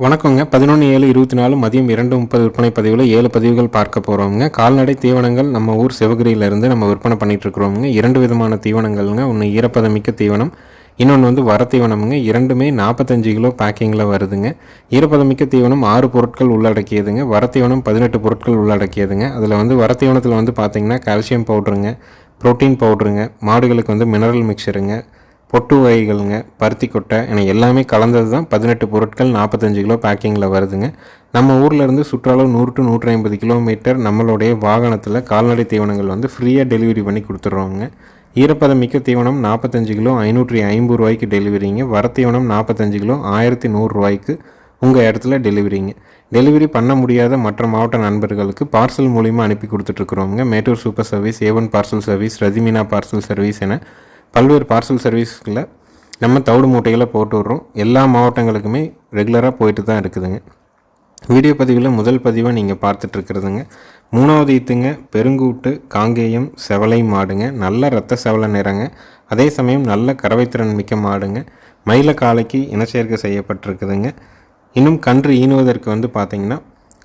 வணக்கங்க. பதினொன்று ஏழு இருபத்தி நாலு மதியம் இரண்டு முப்பது விற்பனை பதிவில் ஏழு பதிவுகள் பார்க்க போகிறோம்ங்க கால்நடை தீவனங்கள் நம்ம ஊர் சிவகிரியிலேருந்து நம்ம விற்பனை பண்ணிட்டு இரண்டு விதமான தீவனங்கள்ங்க. ஒன்று ஈரப்பதமிக்க தீவனம் இன்னொன்று வந்து வரத்தீவனம்ங்க இரண்டுமே நாற்பத்தஞ்சு கிலோ பேக்கிங்கில் வருதுங்க. ஈரப்பதமிக்க தீவனம் ஆறு பொருட்கள் உள்ளடக்கியதுங்க. வரத்தீவனம் பதினெட்டு பொருட்கள் உள்ளடக்கியதுங்க. அதில் வந்து வரத்தீவனத்தில் வந்து பார்த்திங்கன்னா கால்சியம் பவுட்ருங்க புரோட்டீன் பவுட்ருங்க மாடுகளுக்கு வந்து மினரல் மிக்சருங்க பொட்டு வகைகளுங்க பருத்தி கொட்டை என எல்லாமே கலந்தது தான். பதினெட்டு பொருட்கள் நாற்பத்தஞ்சு கிலோ பேக்கிங்கில் வருதுங்க. நம்ம ஊர்லேருந்து சுற்றுலா நூறு டு நூற்றி ஐம்பது கிலோமீட்டர் நம்மளுடைய வாகனத்தில் கால்நடை தீவனங்கள் வந்து ஃப்ரீயாக டெலிவரி பண்ணி கொடுத்துட்றோங்க ஈரப்பதம் மிக்க தீவனம் நாற்பத்தஞ்சு கிலோ ஐநூற்றி ஐம்பது ரூபாய்க்கு டெலிவரிங்க வர தீவனம் நாற்பத்தஞ்சு கிலோ ஆயிரத்தி நூறுரூவாய்க்கு உங்கள் இடத்துல டெலிவரிங்க டெலிவரி பண்ண முடியாத மற்ற மாவட்ட நண்பர்களுக்கு பார்சல் மூலிமா அனுப்பி கொடுத்துட்ருக்குறோங்க மேட்டூர் சூப்பர் சர்வீஸ் ஏவன் பார்சல் சர்வீஸ் ரதிமினா பார்சல் சர்வீஸ் என பல்வேறு பார்சல் சர்வீஸில் நம்ம தவிடு மூட்டைகளை போட்டு விட்றோம். எல்லா மாவட்டங்களுக்குமே ரெகுலராக போயிட்டு தான் இருக்குதுங்க. வீடியோ பதிவில் முதல் பதிவாக நீங்கள் பார்த்துட்ருக்குறதுங்க மூணாவது ஈத்துங்க பெருங்கூட்டு காங்கேயம் செவலை மாடுங்க. நல்ல ரத்த செவலை நிறங்க. அதே சமயம் நல்ல கறவைத்திறன் மிக்க மாடுங்க. மயில காலைக்கு இனச்சேர்க்கை செய்யப்பட்டிருக்குதுங்க. இன்னும் கன்று ஈனுவதற்கு வந்து பார்த்திங்கன்னா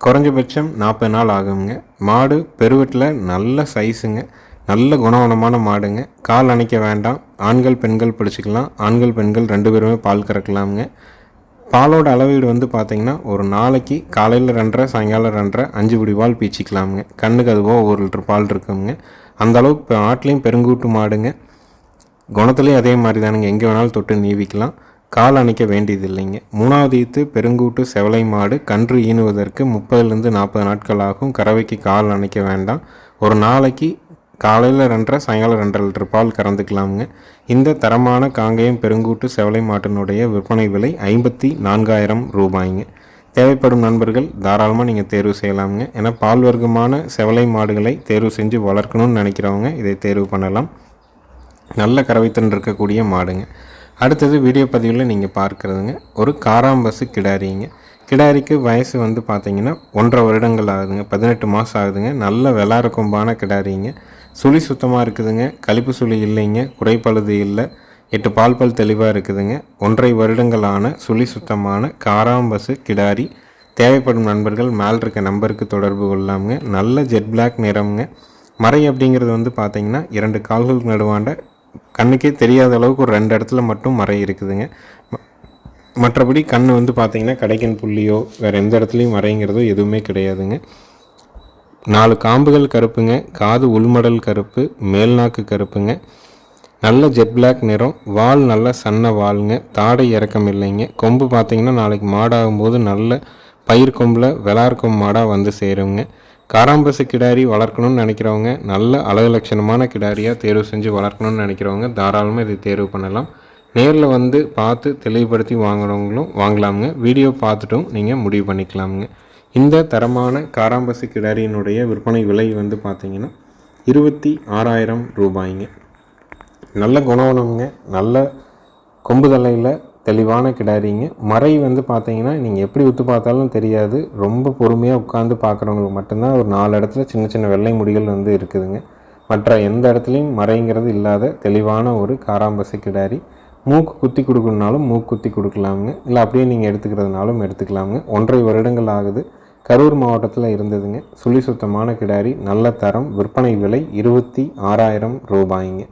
குறைஞ்சபட்சம் நாற்பது நாள் ஆகுங்க. மாடு பெருவெட்டில் நல்ல சைஸுங்க நல்ல குணவனமான மாடுங்க. கால் அணைக்க வேண்டாம். ஆண்கள் பெண்கள் பிடிச்சிக்கலாம். ஆண்கள் பெண்கள் ரெண்டு பேருமே பால் கறக்கலாமுங்க. பாலோட அளவீடு வந்து பார்த்திங்கன்னா ஒரு நாளைக்கு காலையில் ரெண்டரை சாயங்காலம் ரெண்டரை அஞ்சு பிடி பால் பீச்சிக்கலாமுங்க. கண்ணுக்கு அதுவாக ஒரு லிட்டர் பால் இருக்குங்க. அந்த அளவுக்கு இப்போ ஆட்லேயும் பெருங்கூட்டு மாடுங்க. குணத்துலேயும் அதே மாதிரி தானுங்க எங்கே வேணாலும் தொட்டு நீவிக்கலாம். கால் அணைக்க வேண்டியது இல்லைங்க மூணாவது ஈத்து பெருங்கூட்டு செவலை மாடு. கன்று ஈனுவதற்கு முப்பதுலேருந்து நாற்பது நாட்கள் ஆகும். கறவைக்கு கால் அணைக்க வேண்டாம். ஒரு நாளைக்கு காலையில் ரெண்டரை சாயங்காலம் ரெண்டரை லிட்டர் பால் கறந்துக்கலாமுங்க. இந்த தரமான காங்கேயம் பெருங்கூட்டு செவலை மாட்டினுடைய விற்பனை விலை ஐம்பத்தி நான்காயிரம் ரூபாய்ங்க. தேவைப்படும் நண்பர்கள் தாராளமாக நீங்கள் தேர்வு செய்யலாமுங்க. ஏன்னா பால் வர்க்கமான செவலை மாடுகளை தேர்வு செஞ்சு வளர்க்கணும்னு நினைக்கிறவங்க இதை தேர்வு பண்ணலாம். நல்ல கறவைத்தன் இருக்கக்கூடிய மாடுங்க. அடுத்தது வீடியோ பதிவில் நீங்கள் பார்க்குறதுங்க. ஒரு காராம்பசு கிடாரிங்க. கிடாரிக்கு வயசு வந்து பார்த்தீங்கன்னா ஒன்றரை வருடங்கள் ஆகுதுங்க. பதினெட்டு மாதம் ஆகுதுங்க. நல்ல வெளார கொம்பான கிடாரிங்க. சுழி சுத்தமாக இருக்குதுங்க. கழிப்பு சுழி இல்லைங்க. குறைப்பழுது இல்லை. எட்டு பால் பல் தெளிவாக இருக்குதுங்க. ஒன்றரை வருடங்களான சுழி சுத்தமான காராம்பசு கிடாரி. தேவைப்படும் நண்பர்கள் மேல் இருக்க நம்பருக்கு தொடர்பு கொள்ளாமுங்க. நல்ல ஜெட் பிளாக் நிறம்ங்க. மறை அப்படிங்கிறது வந்து பார்த்தீங்கன்னா இரண்டு கால்களுக்கு நடுவாண்ட கண்ணுக்கே தெரியாத அளவுக்கு ஒரு ரெண்டு இடத்துல மட்டும் மறை இருக்குதுங்க. மற்றபடி கண் வந்து பார்த்திங்கன்னா கடைக்கன் புள்ளியோ வேறு எந்த இடத்துலையும் மறைங்கிறதோ எதுவுமே கிடையாதுங்க. நாலு காம்புகள் கருப்புங்க காது உள்மடல் கருப்பு மேல்நாக்கு கருப்புங்க. நல்ல ஜெட் பிளாக் நிறம் வால் நல்ல சன்ன வாலுங்க தாடை இறக்கம் இல்லைங்க. கொம்பு பார்த்தீங்கன்னா நாளைக்கு மாடாகும்போது நல்ல பயிர் கொம்பில் வெளார் கொம்பு மாடாக வந்து சேருங்க. காராம்பசு கிடாரி வளர்க்கணும்னு நினைக்கிறவங்க நல்ல அழகு லட்சணமான கிடாரியாக தேர்வு செஞ்சு வளர்க்கணும்னு நினைக்கிறவங்க தாராளமாக இதை தேர்வு பண்ணலாம். நேரில் வந்து பார்த்து தெளிவுபடுத்தி வாங்கினவங்களும் வாங்கலாமுங்க. வீடியோ பார்த்துட்டும் நீங்கள் முடிவு பண்ணிக்கலாமுங்க. இந்த தரமான காராம்பசு கிடாரியினுடைய விற்பனை விலை வந்து பார்த்திங்கன்னா இருபத்தி ஆறாயிரம் ரூபாய்ங்க. நல்ல குணவனம்ங்க நல்ல கொம்பு தலையில் தெளிவான கிடாரிங்க. மறை வந்து பார்த்தீங்கன்னா நீங்கள் எப்படி உத்து பார்த்தாலும் தெரியாது. ரொம்ப பொறுமையாக உட்காந்து பார்க்குறவங்களுக்கு மட்டும்தான் ஒரு நாலு இடத்துல சின்ன சின்ன வெள்ளை முடிகள் வந்து இருக்குதுங்க. மற்ற எந்த இடத்துலையும் மறைங்கிறது இல்லாத தெளிவான ஒரு காராம்பசு கிடாரி. மூக்கு குத்தி கொடுக்கணுனாலும் மூக்கு குத்தி கொடுக்கலாமுங்க. இல்லை அப்படியே நீங்கள் எடுத்துக்கிறதுனாலும் எடுத்துக்கலாமுங்க. ஒன்றரை வருடங்கள் ஆகுது. கரூர் மாவட்டத்தில் இருந்ததுங்க. சுழி சுத்தமான கிடாரி நல்ல தரம் விற்பனை விலை இருபத்தி ஆறாயிரம் ரூபாய்ங்க.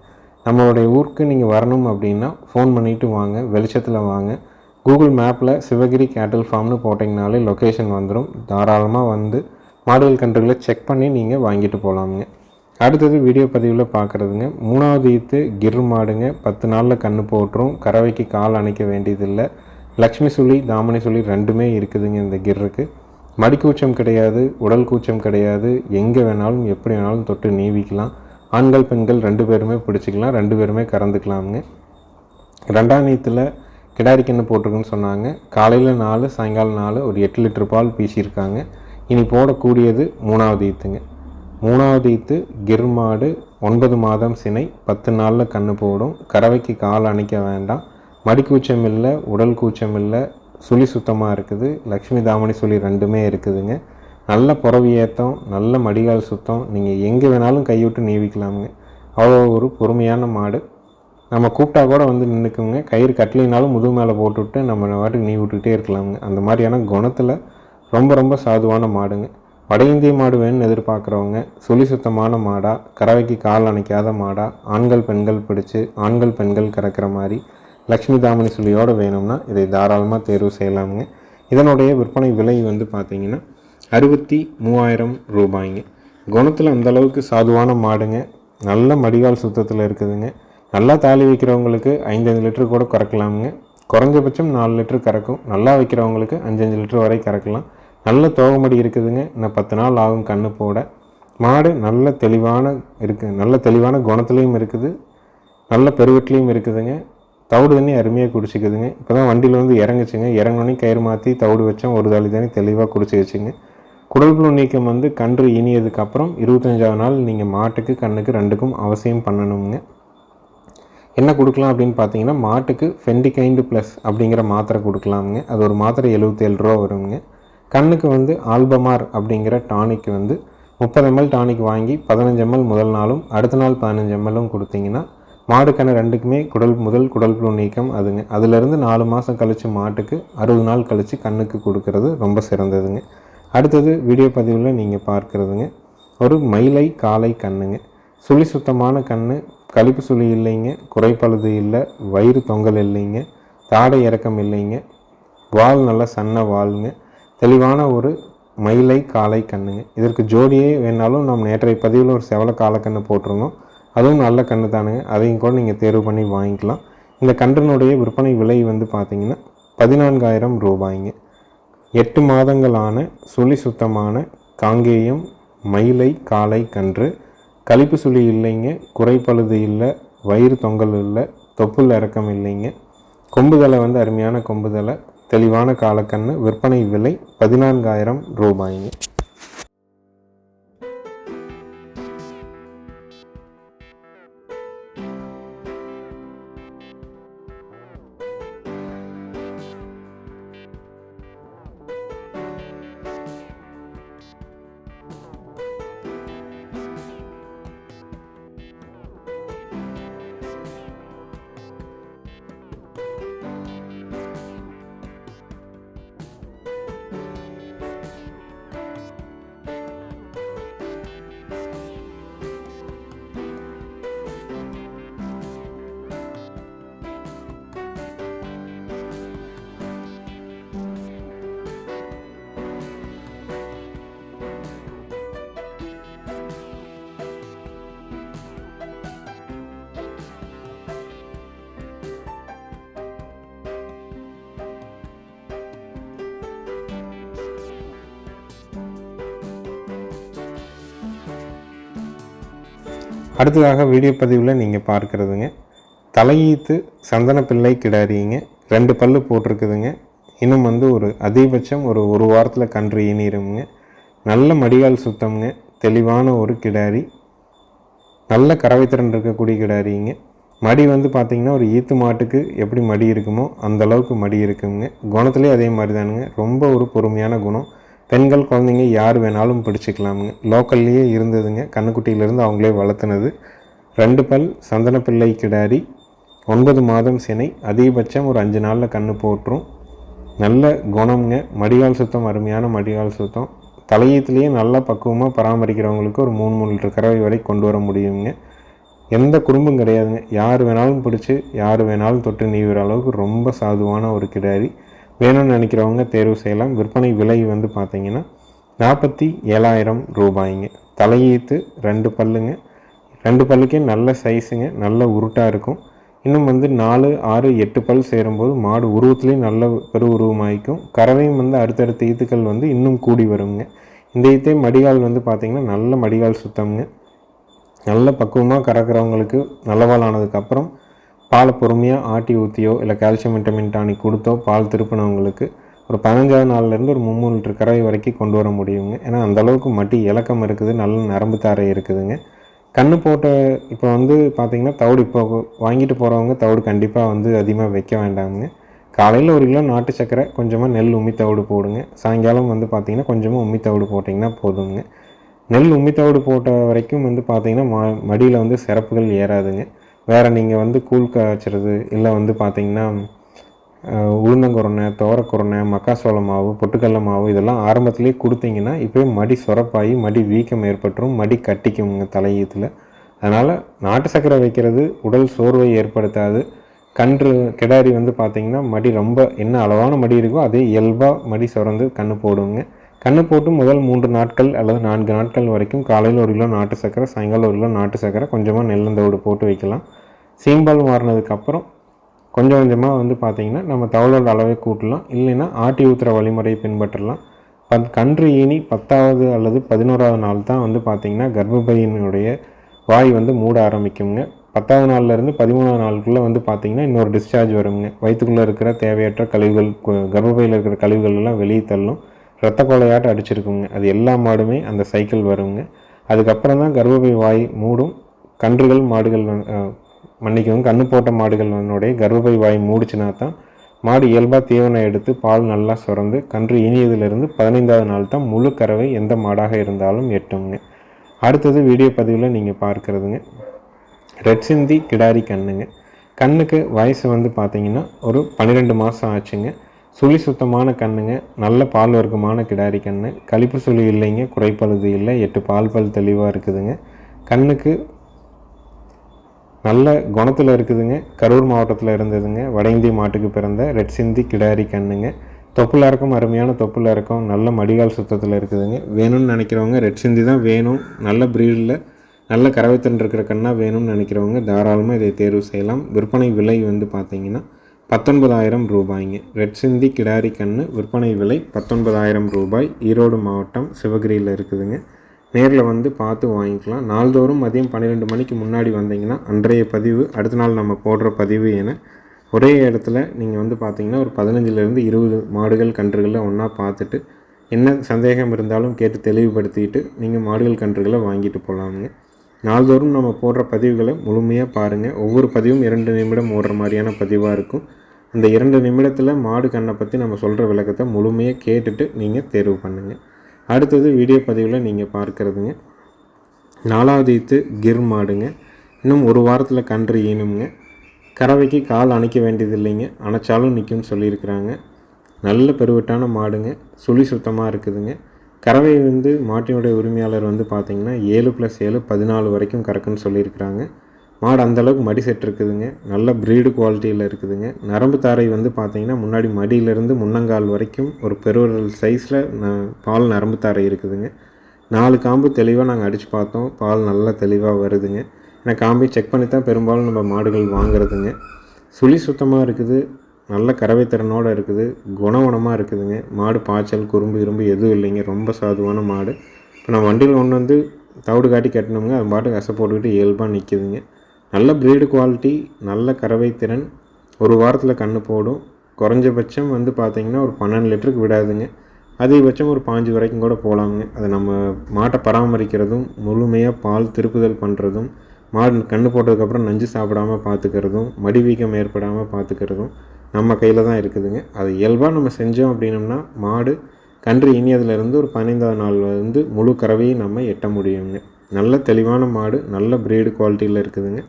நம்மளுடைய ஊருக்கு நீங்கள் வரணும் அப்படின்னா ஃபோன் பண்ணிவிட்டு வாங்க வெளிச்சத்தில் வாங்க. கூகுள் மேப்பில் சிவகிரி கேட்டில் ஃபார்ம்னு போட்டிங்கனாலே லொக்கேஷன் வந்துடும் தாராளமாக வந்து மாடுகள் கன்றுகளை செக் பண்ணி நீங்கள் வாங்கிட்டு போகலாமுங்க அடுத்தது வீடியோ பதிவில் பார்க்குறதுங்க மூணாவது ஈத்து கிர் மாடுங்க. பத்து நாளில் கன்று போட்டுரும். கறவைக்கு கால் அணைக்க வேண்டியதில்லை. லக்ஷ்மி சுழி தாமணி சுழி ரெண்டுமே இருக்குதுங்க இந்த கிர்ருக்கு. மடிக்கூச்சம் கிடையாது உடல் கூச்சம் கிடையாது எங்கே வேணாலும் எப்படி வேணாலும் தொட்டு நீவிக்கலாம். ஆண்கள் பெண்கள் ரெண்டு பேருமே பிடிச்சிக்கலாம் ரெண்டு பேருமே கறந்துக்கலாமுங்க. ரெண்டாம் நீத்தில் கிடாரி என்ன போட்டிருக்குன்னு சொன்னாங்க. காலையில் நாலு சாயங்காலம் நாலு ஒரு எட்டு லிட்டர் பால் பீசியிருக்காங்க. இனி போடக்கூடியது மூணாவது ஈத்துங்க. மூணாவது ஈத்து கிர் மாடு ஒன்பது மாதம் சினை பத்து நாளில் கன்று போடும். கறவைக்கு கால் அணைக்க வேண்டாம். மடிக்கூச்சம் இல்லை உடல் கூச்சம் இல்லை சுழி சுத்தமாக இருக்குது. லக்ஷ்மி தாமணி சுழி ரெண்டுமே இருக்குதுங்க. நல்ல புறவி ஏற்றம் நல்ல மடிகால் சுத்தம். நீங்கள் எங்கே வேணாலும் கைவிட்டு நீவிக்கலாமுங்க. அவ்வளோ ஒரு பொறுமையான மாடு. நம்ம கூப்பிட்டா கூட வந்து நின்றுக்குங்க கயிறு கட்டலினாலும் முதுகு மேலே போட்டுவிட்டு நம்ம வாட்டுக்கு நீ விட்டுக்கிட்டே இருக்கலாமுங்க. அந்த மாதிரியான குணத்தில் ரொம்ப ரொம்ப சாதுவான மாடுங்க. வட இந்திய மாடு வேணும்னு எதிர்பார்க்குறவங்க சுழி சுத்தமான மாடாக கறவைக்கு கால் அணைக்காத மாடாக ஆண்கள் பெண்கள் பிடிச்சி ஆண்கள் பெண்கள் கறக்கிற மாதிரி லக்ஷ்மி தாமணி சுழியோடு வேணும்னா இதை தாராளமாக தேர்வு செய்யலாமுங்க. இதனுடைய விற்பனை விலை வந்து பார்த்திங்கன்னா அறுபத்தி மூவாயிரம் ரூபாய்ங்க. குணத்தில் அந்தளவுக்கு சாதுவான மாடுங்க. நல்ல மடிகால் சுத்தத்தில் இருக்குதுங்க. நல்லா தாலி வைக்கிறவங்களுக்கு ஐந்தஞ்சு லிட்டர் கூட கறக்கலாமுங்க. குறைஞ்சபட்சம் நாலு லிட்டர் கறக்கும். நல்லா வைக்கிறவங்களுக்கு அஞ்சஞ்சு லிட்டர் வரை கறக்கலாம். நல்ல தோகமடி இருக்குதுங்க. இன்னும் பத்து நாள் ஆகும் கண்ணு போட. மாடு நல்ல தெளிவான இருக்கு. நல்ல தெளிவான குணத்துலேயும் இருக்குது. நல்ல பெருவெட்லேயும் இருக்குதுங்க. தவிடு தண்ணி அருமையாக குடிச்சிக்குதுங்க. இப்போ தான் வண்டியில் வந்து இறங்குச்சுங்க. இறங்கினோடனே கயிறு மாற்றி தவிடு வச்சோம் ஒரு தாலி தண்ணி தெளிவாக குடிச்சு வச்சுங்க. குடல்புழு நீக்கம் வந்து கன்று இனியதுக்கப்புறம் இருபத்தஞ்சாவது நாள் நீங்கள் மாட்டுக்கு கண்ணுக்கு ரெண்டுக்கும் அவசியம் பண்ணணுங்க. என்ன கொடுக்கலாம் அப்படின்னு பார்த்தீங்கன்னா மாட்டுக்கு ஃபெண்டிகைண்டு ப்ளஸ் அப்படிங்கிற மாத்திரை கொடுக்கலாமுங்க. அது ஒரு மாத்திரை எழுபத்தேழு ரூபா வருங்க. கண்ணுக்கு வந்து ஆல்பமார் அப்படிங்கிற டானிக் வந்து முப்பது எம்எல் டானிக் வாங்கி பதினஞ்சு எம்எல் முதல் நாளும் அடுத்த நாள் பதினஞ்சு எம்எல்லும் கொடுத்தீங்கன்னா மாடு ரெண்டுக்குமே குடல் முதல் குடல் புழு நீக்கம் அதுங்க. அதுலேருந்து நாலு மாதம் கழித்து மாட்டுக்கு அறுபது நாள் கழித்து கண்ணுக்கு கொடுக்கறது ரொம்ப சிறந்ததுங்க. அடுத்தது வீடியோ பதிவில் நீங்கள் பார்க்குறதுங்க. ஒரு மயிலை காலை கண்ணுங்க. சுழி சுத்தமான கண் கழிப்பு சுழி இல்லைங்க குறைப்பழுது இல்லை வயிறு தொங்கல் இல்லைங்க தாடை இறக்கம் இல்லைங்க வால் நல்ல சன்ன வாளுங்க தெளிவான ஒரு மயிலை காலை கண்ணுங்க. இதற்கு ஜோடியே வேணாலும் நாம் நேற்றைய பதிவில் ஒரு செவல காலக்கண்ணு போட்டிருந்தோம். அதுவும் நல்ல கன்று தானுங்க அதையும் கூட நீங்கள் தேர்வு பண்ணி வாங்கிக்கலாம். இந்த கன்றினுடைய விற்பனை விலை வந்து பார்த்திங்கன்னா பதினான்காயிரம் ரூபாய்ங்க. எட்டு மாதங்களான சுழி சுத்தமான காங்கேயம் மயிலை காலை கன்று. கழிப்பு சுழி இல்லைங்க குறைப்பழுது இல்லை வயிறு தொங்கல் இல்லை தொப்புள் இறக்கம் இல்லைங்க. கொம்புதலை வந்து அருமையான கொம்புதலை தெளிவான காலக்கண்ணு விற்பனை விலை பதினான்காயிரம் ரூபாய்ங்க. அடுத்ததாக வீடியோ பதிவில் நீங்கள் பார்க்குறதுங்க. தலையீத்து சந்தன பிள்ளை கிடாரிங்க. ரெண்டு பல்லு போட்டிருக்குதுங்க. இன்னும் வந்து ஒரு அதிகபட்சம் ஒரு ஒரு வாரத்தில் கன்று ஈனிருங்க நல்ல மடிகால் சுத்தம்ங்க. தெளிவான ஒரு கிடாரி. நல்ல கறவைத்திறன் இருக்கக்கூடிய கிடாரிங்க. மடி வந்து பார்த்திங்கன்னா ஒரு ஈத்து மாட்டுக்கு எப்படி மடி இருக்குமோ அந்த அளவுக்கு மடி இருக்குங்க. குணத்துலேயே அதே மாதிரி தானுங்க ரொம்ப ஒரு பொறுமையான குணம். பெண்கள் குழந்தைங்க யார் வேணாலும் பிடிச்சிக்கலாமுங்க. லோக்கல்லையே இருந்ததுங்க. கண்ணுக்குட்டியிலேருந்து அவங்களே வளர்த்துனது. ரெண்டு பல் சந்தனப்பிள்ளை கிடாரி ஒன்பது மாதம் சினை அதிகபட்சம் ஒரு அஞ்சு நாளில் கன்று போட்டுரும். நல்ல குணம்ங்க. மடிகால் சுத்தம் அருமையான மடிகால் சுத்தம். தலையத்துலேயே நல்லா பக்குவமாக பராமரிக்கிறவங்களுக்கு ஒரு மூணு மூணு லிட்டர் கறவை வரை கொண்டு வர முடியுங்க. எந்த குடும்பம் கிடையாதுங்க. யார் வேணாலும் பிடிச்சி யார் வேணாலும் தொட்டு நீவிற அளவுக்கு ரொம்ப சாதுவான ஒரு கிடாரி. வேணும்னு நினைக்கிறவங்க தேர்வு செய்யலாம். விற்பனை விலை வந்து பார்த்தீங்கன்னா நாற்பத்தி ஏழாயிரம் ரூபாய்ங்க. தலையீத்து ரெண்டு பல்லுங்க. ரெண்டு பல்லுக்கே நல்ல சைஸுங்க நல்ல உருட்டாக இருக்கும். இன்னும் வந்து நாலு ஆறு எட்டு பல் சேரும்போது மாடு உருவத்துலேயும் நல்ல பெரு உருவமாயிக்கும். கறவையும் வந்து அடுத்தடுத்த ஈத்துக்கள் வந்து இன்னும் கூடி வருங்க. இந்த ஈத்தே மடிகால் வந்து பார்த்திங்கன்னா நல்ல மடிகால் சுத்தம்ங்க. நல்ல பக்குவமாக கறக்கிறவங்களுக்கு நல்லவாள் ஆனதுக்கப்புறம் பாலை பொறுமையாக ஆட்டி ஊற்றியோ இல்லை கால்சியம் விட்டமின் டானிக் கொடுத்தோ பால் திருப்பினவங்களுக்கு ஒரு பதினஞ்சாவது நாள்லேருந்து ஒரு மும்மூணு லிட்டர் கறவை வரைக்கும் கொண்டு வர முடியுங்க. ஏன்னா அந்தளவுக்கு மட்டி இலக்கம் இருக்குது நல்ல நரம்பு தாரை இருக்குதுங்க. கண்ணு போட்ட இப்போ வந்து பார்த்திங்கன்னா தவிடு இப்போ வாங்கிட்டு போகிறவங்க தவிடு கண்டிப்பாக வந்து அதிகமாக வைக்க வேண்டாமுங்க. காலையில் ஒரு கிலோ நாட்டு சக்கரை கொஞ்சமாக நெல் உம்மி தவிடு போடுங்க. சாயங்காலம் வந்து பார்த்திங்கன்னா கொஞ்சமாக உம்மி தவிடு போட்டிங்கன்னா போதுங்க. நெல் உம்மி தவிடு போட்ட வரைக்கும் வந்து பார்த்திங்கன்னா மா மடியில் வந்து சிறப்புகள் ஏறாதுங்க. வேறு நீங்கள் வந்து கூழ் காய்ச்சறது இல்லை வந்து பார்த்தீங்கன்னா உளுந்தங்குறனை உளுந்தங்குரணை மக்காசோள மாவு பொட்டுக்கடல மாவு இதெல்லாம் ஆரம்பத்துலேயே கொடுத்தீங்கன்னா இப்போயே மடி சுரப்பாகி மடி வீக்கம் ஏற்பட்டுரும் மடி கட்டிக்குங்க தலையீத்தில் அதனால் நாட்டு சர்க்கரை வைக்கிறது உடல் சோர்வை ஏற்படுத்தாது. கன்று கிடாரி வந்து பார்த்திங்கன்னா மடி ரொம்ப என்ன அளவான மடி இருக்கோ அதே இயல்பாக மடி சுரந்து கன்று போடுங்க. கண்ணை போட்டு முதல் மூன்று நாட்கள் அல்லது நான்கு நாட்கள் வரைக்கும் காலையில் ஒரு கிலோ நாட்டு சர்க்கரை சாயங்காலம் ஒரு கிலோ நாட்டு சர்க்கரை கொஞ்சமாக நெல்லந்தோடு போட்டு வைக்கலாம். சீம்பால் மாறினதுக்கப்புறம் கொஞ்சம் கொஞ்சமாக வந்து பார்த்திங்கன்னா நம்ம தவளோட அளவை கூட்டலாம். இல்லைன்னா ஆட்டி ஊற்றுற வழிமுறையை பின்பற்றலாம். பத் கன்று ஈனி பத்தாவது அல்லது பதினோராவது நாள் தான் வந்து பார்த்திங்கன்னா கர்ப்பப்பையினுடைய வாய் வந்து மூட ஆரம்பிக்குங்க பத்தாவது நாள்லேருந்து பதிமூணாவது நாளுக்குள்ளே வந்து பார்த்திங்கன்னா இன்னொரு டிஸ்சார்ஜ் வருங்க வயிற்றுக்குள்ளே இருக்கிற தேவையற்ற கழிவுகள் கு- கர்ப்பப்பையில் இருக்கிற கழிவுகள் எல்லாம் வெளியே தள்ளும். ரத்த கொலையாட்டம் அடிச்சிருக்குங்க. அது எல்லா மாடுமே அந்த சைக்கிள் வருங்க. அதுக்கப்புறம் தான் கர்ப்பப்பை வாய் மூடும். கன்றுகள் மாடுகள் மன்னிக்கவும் கண்ணு போட்ட மாடுகளினுடைய கர்ப்பப்பை வாய் மூடிச்சுனா தான் மாடு இயல்பாக தீவனம் எடுத்து பால் நல்லா சுரந்து கன்று இனியதிலிருந்து பதினைந்தாவது நாள் தான் முழு கறவை எந்த மாடாக இருந்தாலும் எட்டுங்க. அடுத்தது வீடியோ பதிவில் நீங்கள் பார்க்குறதுங்க. ரெட் சிந்தி கிடாரி கண்ணுங்க. கண்ணுக்கு வயசு வந்து பார்த்தீங்கன்னா ஒரு பன்னிரெண்டு மாதம் ஆச்சுங்க. சுழி சுத்தமான கண்ணுங்க நல்ல பால் வர்க்கமான கிடாரி கண்ணு கழிப்பு சுழி இல்லைங்க குறைப்பழுது இல்லை எட்டு பால் பல் தெளிவாக இருக்குதுங்க. கண்ணுக்கு நல்ல குணத்தில் இருக்குதுங்க. கரூர் மாவட்டத்தில் இருந்ததுங்க. வட இந்திய மாட்டுக்கு பிறந்த ரெட் சிந்தி கிடாரி கண்ணுங்க. தொப்புள் இறக்கம் அருமையான தொப்புள் இறக்கம் நல்ல மடிகால் சுத்தத்தில் இருக்குதுங்க. வேணும்னு நினைக்கிறவங்க ரெட் சிந்தி தான் வேணும். நல்ல ப்ரீடில் நல்ல கரவைத்தன் இருக்கிற கண்ணாக வேணும்னு நினைக்கிறவங்க தாராளமாக இதை தேர்வு செய்யலாம். விற்பனை விலை வந்து பார்த்தீங்கன்னா பத்தொன்பதாயிரம் ரூபாய்ங்க. ரெட் சிந்தி கிடாரி கண்ணு விற்பனை விலை பத்தொன்பதாயிரம் ரூபாய். ஈரோடு மாவட்டம் சிவகிரியில் இருக்குதுங்க. நேரில் வந்து பார்த்து வாங்கிக்கலாம். நாள்தோறும் மதியம் பன்னிரெண்டு மணிக்கு முன்னாடி வந்தீங்கன்னா அன்றைய பதிவு அடுத்த நாள் நம்ம போடுற பதிவு என ஒரே இடத்துல நீங்கள் வந்து பார்த்தீங்கன்னா ஒரு பதினஞ்சுலேருந்து இருபது மாடுகள் கன்றுகளை ஒன்றா பார்த்துட்டு என்ன சந்தேகம் இருந்தாலும் கேட்டு தெளிவுபடுத்திட்டு நீங்கள் மாடுகள் கன்றுகளை வாங்கிட்டு போகலாமுங்க நாள்தோறும் நம்ம போடுற பதிவுகளை முழுமையாக பாருங்கள் ஒவ்வொரு பதிவும் இரண்டு நிமிடம் ஓடுற மாதிரியான பதிவாக இருக்கும். இந்த இரண்டு நிமிடத்தில் மாடு கண்ணை பற்றி நம்ம சொல்கிற விளக்கத்தை முழுமையாக கேட்டுட்டு நீங்கள் தேர்வு பண்ணுங்கள் அடுத்தது வீடியோ பதிவில் நீங்கள் பார்க்குறதுங்க. நாலாவது ஈத்து கிர் மாடுங்க. இன்னும் ஒரு வாரத்தில் கன்று ஈனுங்க கறவைக்கு கால் அணைக்க வேண்டியது இல்லைங்க. அணைச்சாலும் நிற்கும்னு சொல்லியிருக்கிறாங்க. நல்ல பெருவட்டான மாடுங்க. சுழி சுத்தமாக இருக்குதுங்க. கறவை வந்து மாட்டினுடைய உரிமையாளர் வந்து பார்த்திங்கன்னா ஏழு ப்ளஸ் ஏழு பதினாலு வரைக்கும் கறக்குன்னு சொல்லியிருக்கிறாங்க. மாடு அந்தளவுக்கு மடி செட் இருக்குதுங்க நல்ல ப்ரீடு குவாலிட்டியில் இருக்குதுங்க. நரம்பு தாரை வந்து பார்த்திங்கன்னா முன்னாடி மடியிலேருந்து முன்னங்கால் வரைக்கும் ஒரு பெருவரல் சைஸில் பால் நரம்பு தாரை இருக்குதுங்க. நாலு காம்பு தெளிவாக நாங்கள் அடித்து பார்த்தோம். பால் நல்லா தெளிவாக வருதுங்க. ஏன்னா காம்பை செக் பண்ணி தான் பெரும்பாலும் நம்ம மாடுகள் வாங்குறதுங்க. சுழி சுத்தமாக இருக்குது. நல்ல கறவை திறனோடு இருக்குது. குணவனமாக இருக்குதுங்க. மாடு பாய்ச்சல் குறும்பு இரும்பு எதுவும் இல்லைங்க. ரொம்ப சாதுவான மாடு. இப்போ நான் வண்டியில் ஒன்று வந்து தவிடு காட்டி கட்டினோம்ங்க. அது பாட்டுக்கு அசை போட்டுக்கிட்டு இயல்பாக நிற்கிதுங்க நல்ல ப்ரீடு குவாலிட்டி நல்ல கறவை திறன் ஒரு வாரத்தில் கன்று போடும். குறைஞ்சபட்சம் வந்து பார்த்திங்கன்னா ஒரு பன்னெண்டு லிட்டருக்கு விடாதுங்க. அதிகபட்சம் ஒரு பாஞ்சு வரைக்கும் கூட போகலாங்க அதை நம்ம மாட்டை பராமரிக்கிறதும் முழுமையாக பால் திருப்புதல் பண்ணுறதும் மாடு கன்று போட்டதுக்கப்புறம் நஞ்சு சாப்பிடாம பார்த்துக்கிறதும் மடி வீக்கம் ஏற்படாமல் பார்த்துக்கிறதும் நம்ம கையில் தான் இருக்குதுங்க. அது இயல்பாக நம்ம செஞ்சோம் அப்படின்னம்னா மாடு கன்று இனியதுலேருந்து ஒரு பதினைந்தாவது நாள் வந்து முழு கறவையும் நம்ம எட்ட முடியுங்க. நல்ல தெளிவான மாடு நல்ல பிரீடு குவாலிட்டியில் இருக்குதுங்க.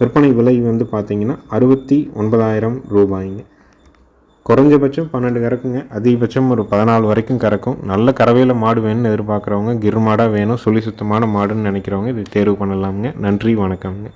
விற்பனை விலை வந்து பார்த்திங்கன்னா அறுபத்தி ஒன்பதாயிரம் ரூபாய்ங்க. குறைஞ்சபட்சம் பன்னெண்டு கறக்குங்க. அதிகபட்சம் ஒரு பதினாலு வரைக்கும் கறக்கும். நல்ல கறவையில் மாடு வேணும்னு எதிர்பார்க்குறவங்க கிர் மாடாக வேணும் சுழி சுத்தமான மாடுன்னு நினைக்கிறவங்க இது தேர்வு பண்ணலாமுங்க. நன்றி வணக்கம்ங்க.